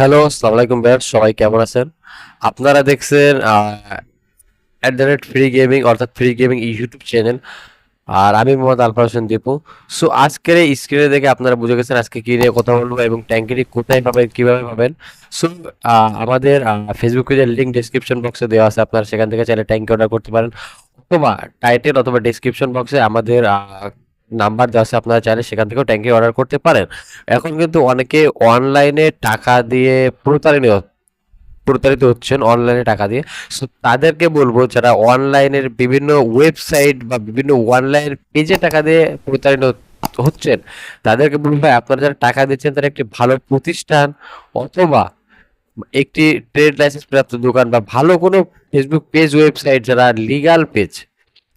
Hello আসসালামু আলাইকুম সবাই কেমন আছেন? আপনারা দেখছেন at the rate free gaming অর্থাৎ ফ্রি গেমিং ইউটিউব চ্যানেল আর আমি মোহাম্মদ আলফা হোসেন দীপু। সো আজকের এই স্ক্রিনে দেখে আপনারা বুঝে গেছেন আজকে কী নিয়ে কথা বলব এবং ট্যাঙ্কিটি কোথায় পাবেন, কীভাবে পাবেন। সো আমাদের ফেসবুক পেজের লিঙ্ক ডিসক্রিপশন বক্সে দেওয়া আছে। আপনারা সেখান থেকে চাইলে ট্যাঙ্কি অর্ডার করতে পারেন। অথবা টাইটেল অথবা ডিসক্রিপশন বক্সে আমাদের নাম্বার দেওয়া আছে আপনারা চাইলে সেখান থেকেও ট্যাঙ্কি অর্ডার করতে পারেন। এখন কিন্তু অনেকে অনলাইনে টাকা দিয়ে প্রতারিত প্রতারিত হচ্ছেন অনলাইনে টাকা দিয়ে। সো তাদেরকে বলব যারা অনলাইনের বিভিন্ন ওয়েবসাইট বা বিভিন্ন অনলাইন পেজে টাকা দিয়ে প্রতারিত হচ্ছেন, তাদেরকে বলব ভাই, আপনারা যারা টাকা দিচ্ছেন তারা একটি ভালো প্রতিষ্ঠান অথবা একটি ট্রেড লাইসেন্স প্রাপ্ত দোকান বা ভালো কোনো ফেসবুক পেজ ওয়েবসাইট যারা লিগাল পেজ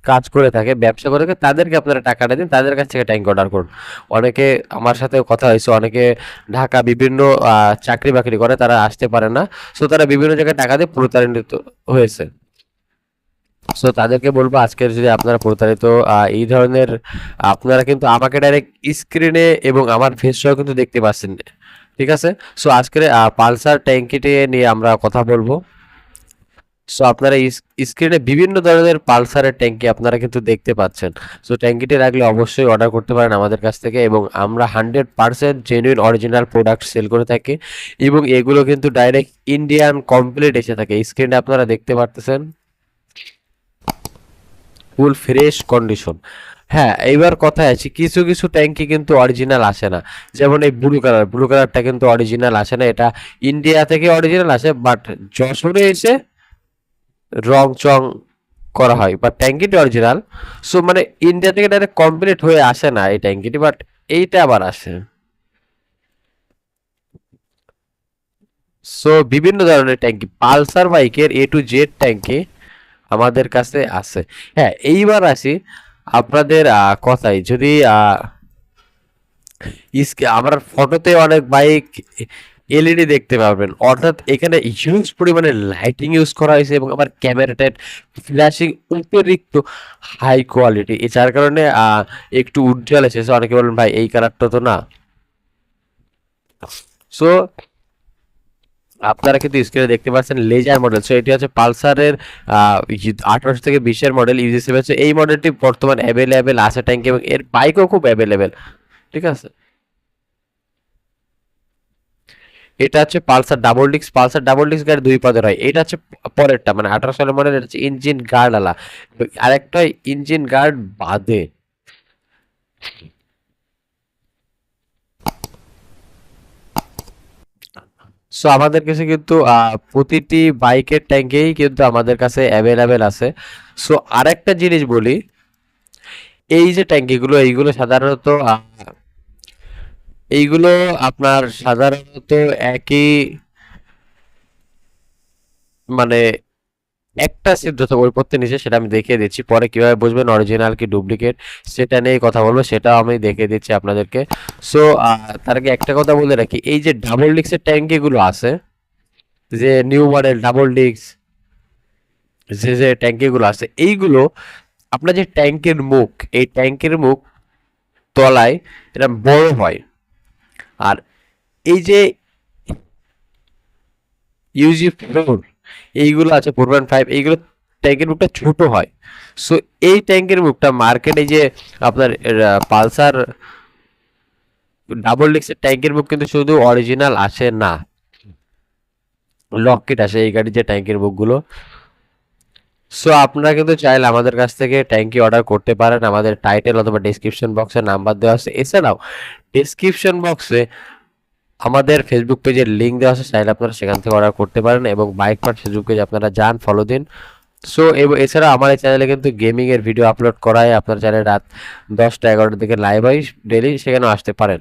কাজ করে থাকে, ব্যবসা করে থাকে, তাদেরকে আপনারা টাকাটা দিন, তাদের কাছ থেকে ট্যাঙ্ক অর্ডার করুন। অনেকে আমার সাথে কথা হয়েছে, অনেকে ঢাকা বিভিন্ন চাকরি বাকরি করে, তারা আসতে পারে না। সো তারা বিভিন্ন জায়গায় টাকা দিয়ে প্রতারিত হয়েছে। সো তাদেরকে বলব, আজকের যদি আপনারা প্রতারিত এই ধরনের, আপনারা কিন্তু আমাকে ডাইরেক্ট স্ক্রিনে এবং আমার ফেস সহ কিন্তু দেখতে পাচ্ছেন। ঠিক আছে? সো আজকের পালসার ট্যাঙ্কিটি নিয়ে আমরা কথা বলব। সো আপনারা স্ক্রিনে বিভিন্ন ধরনের পালসারের ট্যাঙ্কি আপনারা কিন্তু দেখতে পাচ্ছেন। সো ট্যাঙ্কিটি রাখলে অবশ্যই অর্ডার করতে পারেন আমাদের কাছ থেকে এবং আমরা hundred percent genuine original product sell করে থাকি এবং এগুলো কিন্তু ডাইরেক্ট ইন্ডিয়ান কমপ্লিট এসে থাকে। স্ক্রিনে আপনারা দেখতে পারতেছেন। ফুল ফ্রেশ কন্ডিশন হ্যাঁ এইবার কথায় আছে, কিছু কিছু ট্যাঙ্কি কিন্তু অরিজিনাল আসে না। যেমন এই ব্লু কালার ব্লু কালারটা কিন্তু অরিজিনাল আসে না। এটা ইন্ডিয়া থেকে অরিজিনাল আসে বাট যশোরে এসে রং চং করা হয় বা ট্যাঙ্কিটি অরিজিনাল সো মানে ইন্ডিয়া থেকে ডাইরেক্ট কমপ্লিট হয়ে আসে না এই ট্যাঙ্কিটি বাট এইটা আবার আসে। সো বিভিন্ন ধরনের ট্যাঙ্কি, পালসার বাইকের এ টু জেড ট্যাঙ্কি আমাদের কাছে আছে। হ্যাঁ এইবার আসি আপনাদের কথায়। যদি আমার ফটোতে অনেক বাইক এলইডি দেখতে পাবেন অর্থাৎ এখানে হিউজ পরিমাণে লাইটিং ইউজ করা হয়েছে এবং আমার ক্যামেরাটা ফ্ল্যাশিং অতিরিক্ত হাই কোয়ালিটি যার কারণে একটু উজ্জ্বল এসেছে অনেকে বলেন ভাই, এই কালারটা তো না। সো আপনারা কিন্তু স্ক্রিনে দেখতে পাচ্ছেন লেজার মডেল সো এটি হচ্ছে পালসারের আঠারোশো থেকে বিশের মডেল ইউজি সেভেন এই মডেলটি বর্তমান অ্যাভেলেবেল আছে ট্যাঙ্ক এবং এর বাইকও খুব অ্যাভেলেবেল ঠিক আছে? এটা হচ্ছে Pulsar double disc, Pulsar double disc গাড়ি দুই পদের হয়। এটা হচ্ছে পরেরটা মানে আঠারো সালের মডেল হচ্ছে ইঞ্জিন গার্ড আলা। আরেকটা ইঞ্জিন গার্ড বাদে। সো আমাদের কাছে কিন্তু প্রতিটি বাইকের ট্যাঙ্কেই কিন্তু আমাদের কাছে অ্যাভেলেবেল আছে। সো আরেকটা জিনিস বলি, এই যে ট্যাঙ্কিগুলো এইগুলো সাধারণত এইগুলো আপনার সাধারণত একই মানে একটা সিদ্ধতা বই পড়তে নিচে সেটা আমি দেখিয়ে দিচ্ছি। পরে কীভাবে বুঝবেন অরিজিনাল কি ডুপ্লিকেট সেটা নিয়ে কথা বলব, সেটাও আমি দেখিয়ে দিচ্ছি আপনাদেরকে। সো তার আগে একটা কথা বলে রাখি, এই যে ডাবল ডিস্কের ট্যাঙ্কিগুলো আছে, যে নিউ মডেল ডাবল ডিস্ক যে যে ট্যাঙ্কিগুলো আছে, এইগুলো আপনার যে ট্যাঙ্কের মুখ, এই ট্যাঙ্কের মুখ তলায় এটা বড় হয়। আর এই যে ইউজি ফোর এইগুলো আছে ফোর পয়েন্ট ফাইভ এইগুলো ট্যাঙ্কের মুখটা ছোট হয়। সো এই ট্যাঙ্কের মুখটা মার্কেটে যে আপনার পালসার ডাবল ডিক্সের ট্যাঙ্কের মুখ কিন্তু শুধু অরিজিনাল আসে না। লকেট আসে এই গাড়ির যে ট্যাঙ্কের মুখগুলো। সো আপনারা কিন্তু চাইলে আমাদের কাছ থেকে ট্যাঙ্কি অর্ডার করতে পারেন। আমাদের টাইটেল অথবা ডিসক্রিপশন বক্সে নাম্বার দেওয়া আছে। এছাড়াও ডিসক্রিপশন বক্সে আমাদের ফেসবুক পেজের লিঙ্ক দেওয়া আছে। চাইলে আপনারা সেখান থেকে অর্ডার করতে পারেন এবং বাইক পার্ট ফেসবুক পেজ আপনারা যান ফলো দিন। সো এছাড়া আমার এই চ্যানেলে কিন্তু গেমিংয়ের ভিডিও আপলোড করা হয় আপনার চ্যানেলে রাত দশটা এগারোটার দিকে লাইভ হয়। ডেলি সেখানেও আসতে পারেন।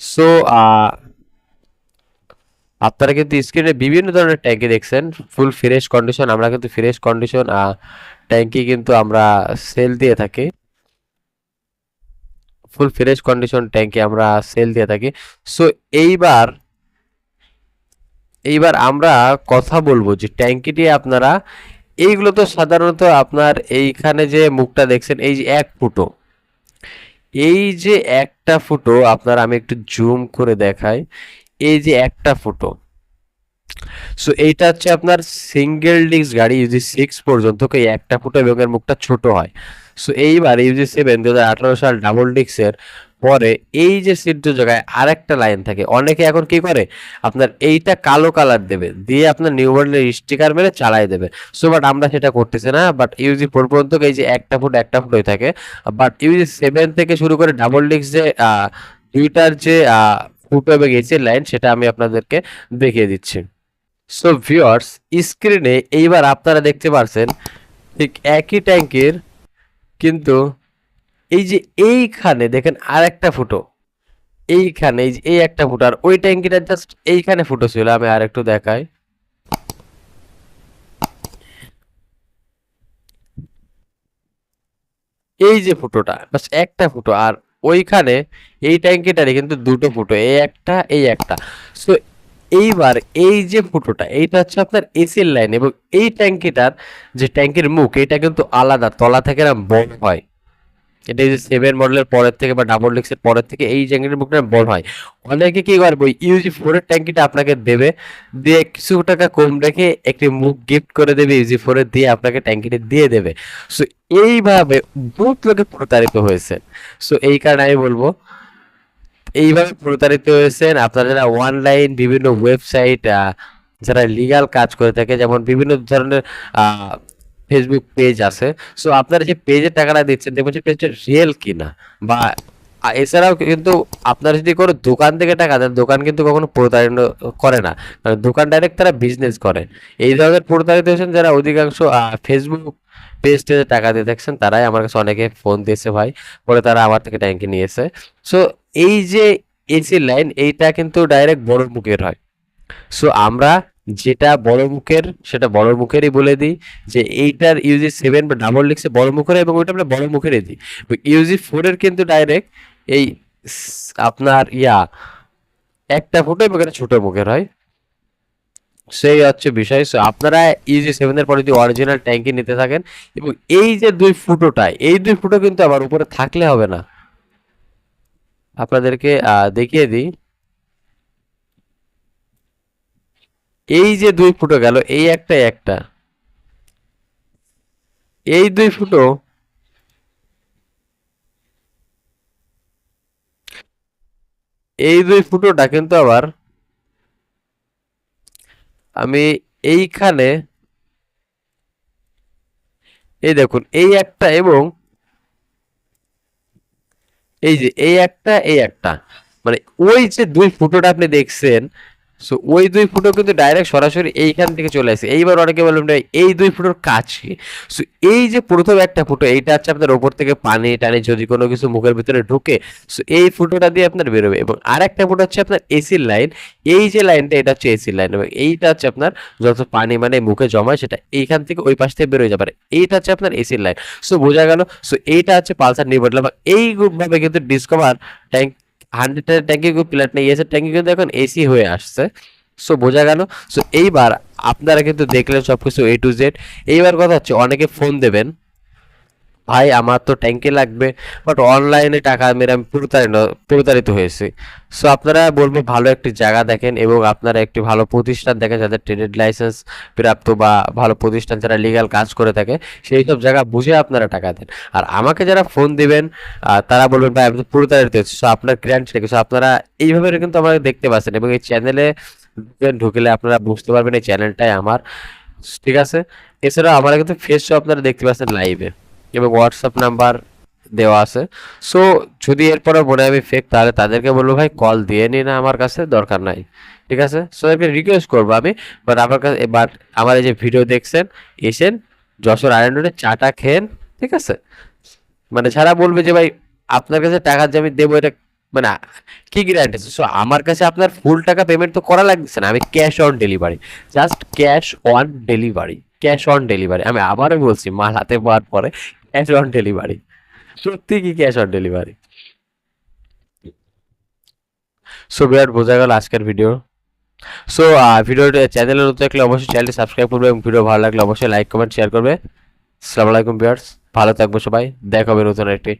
সো আপনারা কিন্তু স্ক্রিনে বিভিন্ন ধরনের ট্যাঙ্কি দেখছেন ফুল ফ্রেশ কন্ডিশন আমরা কিন্তু ফ্রেশ কন্ডিশন ট্যাঙ্কি কিন্তু আমরা সেল দিয়ে থাকি। ফুল ফ্রেশ কন্ডিশন ট্যাঙ্কি আমরা সেল দিয়ে থাকি। সো এইবার এইবার আমরা কথা বলব যে ট্যাঙ্কিটি আপনারা, এইগুলো তো সাধারণত আপনার এইখানে যে মুখটা দেখছেন, এই যে এক ফুটো। এই যে একটা ফুটো, আপনার আমি একটু জুম করে দেখাই। এই যে একটা ফুটো সো এইটা হচ্ছে আপনার সিঙ্গেল ডিস্ক গাড়ি ইউজি সিক্স পর্যন্ত এই একটা ফুটো এবং এর মুখটা ছোট হয়। সো এইবার ইউজি সেভেন দু হাজার আঠারো সাল ডাবল ডিস্কের পরে এই যে সিট জায়গায় আরেকটা লাইন থাকে। অনেকে এখন কি করে? আপনার এইটা কালো কালার দেবে, দিয়ে আপনার নিউ মডেলের স্টিকার মেরে চালাই দেবে। সো বাট আমরা সেটা করতেছি না বাট ইউজি ফোর পর্যন্ত এই যে একটা ফুট একটা ফুট হয়ে থাকে বাট ইউজি সেভেন থেকে শুরু করে ডাবল ডিস্ক যে দুইটার যে ফুটো এবং লাইন, সেটা আমি আপনাদেরকে দেখিয়ে দিচ্ছি। সো ভিউয়ার্স স্ক্রিনে এইবার আপনারা দেখতে পারছেন, ঠিক একই ট্যাঙ্কের, কিন্তু এই যে এইখানে দেখেন আর একটা ফুটো। এইখানে এই যে এই একটা ফুটো, আর ওই ট্যাঙ্কিটা জাস্ট এইখানে ফুটো ছিল, আমি আর একটু দেখাই। এই যে ফুটোটা, বাস একটা ফুটো, আর ওইখানে এই ট্যাঙ্কিটারে কিন্তু দুটো ফুটো, এই একটা এই একটা। সো এইবার এই যে ফুটোটা, এইটা হচ্ছে আপনার এসির লাইন এবং এই ট্যাঙ্কিটার যে ট্যাঙ্কির মুখ এটা কিন্তু আলাদা, তলা থেকে না বড় হয়। এটা যে সেভেন মডেলের পরের থেকে বা ডাবল ডিক্সের পরের থেকে এই ট্যাঙ্কির মুখটা বড় হয়। অনেকে কি করবে ইউজি ফোরের ট্যাঙ্কিটা আপনাকে দেবে, দিয়ে কিছু টাকা কম রেখে একটি মুখ গিফট করে দেবে ইউজি ফোরের দিয়ে আপনাকে ট্যাঙ্কিটা দিয়ে দেবে। সো এইভাবে বহুত লোকে প্রতারিত হয়েছে সো এই কারণে আমি বলব, এইভাবে প্রতারিত হয়েছেন আপনারা যারা অনলাইন বিভিন্ন ওয়েবসাইট যারা লিগ্যাল কাজ করে থাকে, যেমন বিভিন্ন ধরনের ফেসবুক পেজ আছে। সো আপনারা যে পেজের টাকাটা দিচ্ছেন দেখবেন যে পেজটা রিয়েল কিনা। বা এছাড়াও কিন্তু আপনারা যদি কোনো দোকান থেকে টাকা দেন, দোকান কিন্তু কখনো প্রতারণা করে না। কারণ দোকান ডাইরেক্ট তারা বিজনেস করে। এই ধরনের প্রতারিত হয়েছেন যারা অধিকাংশ ফেসবুক পেজ টেজে টাকা দিয়ে দেখছেন, তারাই আমার কাছে অনেকে ফোন দিয়েছে, ভাই। পরে তারা আমার থেকে ট্যাঙ্কি নিয়েছে। সো এই যে এসি লাইন এইটা কিন্তু ডাইরেক্ট বড় মুখের হয়। সো আমরা যেটা বড় মুখের, সেটা বড় মুখেরই বলে দিই যে এইটার ইউজি সেভেন বা ডাবল লিখছে বড় মুখের এবং ওইটা আমরা বড় মুখেরই দিই। ইউজি ফোরের কিন্তু ডাইরেক্ট এই আপনার ইয়া, একটা ফুটো এবং এটা ছোট মুখের হয়। সেই হচ্ছে বিষয়। সো আপনারা ইউজি সেভেনের পরে যদি অরিজিনাল ট্যাঙ্কি নিতে থাকেন এবং এই যে দুই ফুটোটা এই দুই ফুটো কিন্তু আবার উপরে থাকলে হবে না। আপনাদেরকে দেখিয়ে দিই। এই যে দুই ফুটো গেল, এই একটা একটা। এই দুই ফুটো এই দুই ফুটোটা কিন্তু আবার আমি এইখানে এই দেখুন, এই একটা এবং এই যে এই একটা এই একটা। মানে ওই যে দুই ফুটোটা আপনি দেখছেন সো ওই দুই ফুটো কিন্তু ডাইরেক্ট সরাসরি এইখান থেকে চলে আসে। এইবার অনেকে বললাম এই দুই ফুটোর কাছে সো এই যে প্রথম একটা ফুটো, এইটা হচ্ছে আপনার ওপর থেকে পানি টানি যদি কোনো কিছু মুখের ভিতরে ঢুকে সো এই ফুটোটা দিয়ে আপনার বেরোবে। এবং আর একটা ফুটো হচ্ছে আপনার এসির লাইন এই যে লাইনটা এটা হচ্ছে এসির লাইন এবং এইটা হচ্ছে আপনার যত পানি মানে মুখে জমায়, সেটা এইখান থেকে ওই পাশ থেকে বেরোয় যাবে। এইটা হচ্ছে আপনার এসির লাইন সো বোঝা গেল। সো এইটা হচ্ছে পালসার নিউ মডেল বা এইভাবে কিন্তু ডিসকভার ট্যাঙ্ক হান্ড্রেড ট্যাঙ্কি প্ল্যাট নেই এসের ট্যাঙ্কি কিন্তু এখন এসি হয়ে আসছে। সো বোঝা গেল। সো এইবার আপনারা কিন্তু দেখলেন সব কিছু এ টু জেড এইবার কথা হচ্ছে, অনেকে ফোন দেবেন। ভাই, আমার তো ট্যাঙ্কি লাগবে বাট অনলাইনে টাকা মেরে আমি প্রতারিত প্রতারিত হয়েছি। সো আপনারা বলব ভালো একটি জায়গা দেখেন এবং আপনারা একটি ভালো প্রতিষ্ঠান দেখেন, যাদের ট্রেডেড লাইসেন্স প্রাপ্ত বা ভালো প্রতিষ্ঠান যারা লিগ্যাল কাজ করে থাকে, সেই সব জায়গা বুঝে আপনারা টাকা দেন। আর আমাকে যারা ফোন দিবেন তারা বলবেন, ভাই, আমি তো প্রতারিত হচ্ছি সো আপনার গ্যারান্টি রেখে সো আপনারা এইভাবে কিন্তু আমাকে দেখতে পাচ্ছেন এবং এই চ্যানেলে ঢুকলে আপনারা বুঝতে পারবেন এই চ্যানেলটাই আমার। ঠিক আছে? এছাড়াও আমার কিন্তু ফেস শো আপনারা দেখতে পাচ্ছেন লাইভে এবং হোয়াটসঅ্যাপ নাম্বার দেওয়া আছে। সো যদি এরপরে মনে আমি ফেক তাহলে তাদেরকে বলব, ভাই কল দিয়ে নিন, আমার কাছে দরকার নাই। ঠিক আছে? সো একে রিকোয়েস্ট করব আমি বাট আমার কাছে বাট আমার এই যে ভিডিও দেখছেন, এসেন, যশোর আয়রন রোডে চাটা খেন ঠিক আছে? মানে যারা বলবে যে, ভাই, আপনার কাছে টাকা যে আমি দেবো, এটা মানে কি গ্যারান্টি সো আমার কাছে আপনার ফুল টাকা পেমেন্ট তো করা লাগছে না, আমি cash on delivery just cash on delivery cash on delivery আমি আবারও বলছি, মাল হাতে পাওয়ার পরে ক্যাশ অন ডেলিভারি সত্যি কি ক্যাশ অন ডেলিভারি সো বিরাট, বোঝা গেল আজকের ভিডিও সো ভিডিওটা চ্যানেলে নতুন থাকলে অবশ্যই চ্যানেলটি সাবস্ক্রাইব করবে এবং ভিডিও ভালো লাগলে অবশ্যই লাইক কমেন্ট শেয়ার করবে। আসসালামু আলাইকুম বিয়ার্স ভালো থাকব সবাই। দেখা হবে নতুন একটি